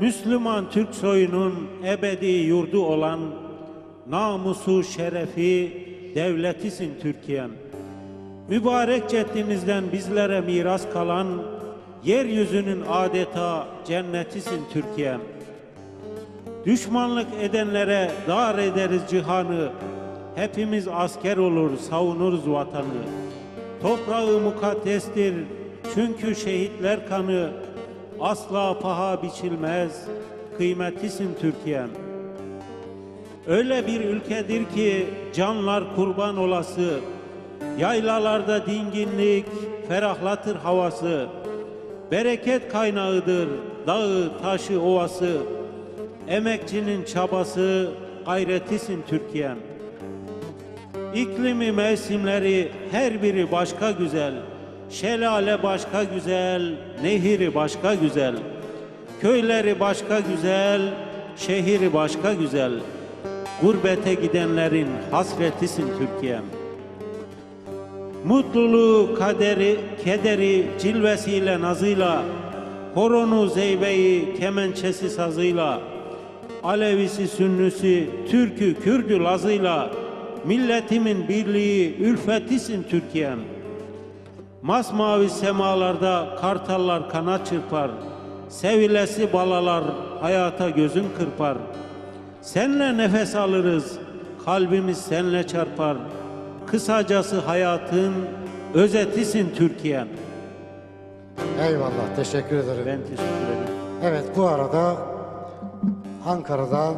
Müslüman Türk soyunun ebedi yurdu olan namusu şerefi devletisin Türkiye'm. Mübarek ceddimizden bizlere miras kalan yeryüzünün adeta cennetisin Türkiye'm. Düşmanlık edenlere dar ederiz cihanı. Hepimiz asker olur, savunuruz vatanı. Toprağı mukaddestir, çünkü şehitler kanı. Asla paha biçilmez, kıymetisin Türkiye'm. Öyle bir ülkedir ki canlar kurban olası. Yaylalarda dinginlik, ferahlatır havası. Bereket kaynağıdır dağı, taşı, ovası. Emekçinin çabası, gayretisin Türkiye'm. İklimi, mevsimleri her biri başka güzel. Şelale başka güzel, nehiri başka güzel. Köyleri başka güzel, şehri başka güzel. Gurbete gidenlerin hasretisin Türkiye'm. Mutluluğu, kaderi, kederi, cilvesiyle, nazıyla, horonu, zeybeyi, kemençesi, sazıyla, Alevisi, Sünnüsü, Türkü, Kürdü, Lazıyla, milletimin birliği, ülfetisin Türkiye'm. Masmavi semalarda kartallar kanat çırpar, sevilesi balalar hayata gözün kırpar. Senle nefes alırız, kalbimiz senle çarpar. Kısacası hayatın özetisin Türkiye'm. Eyvallah, teşekkür ederim. Ben teşekkür ederim. Evet, bu arada Ankara'da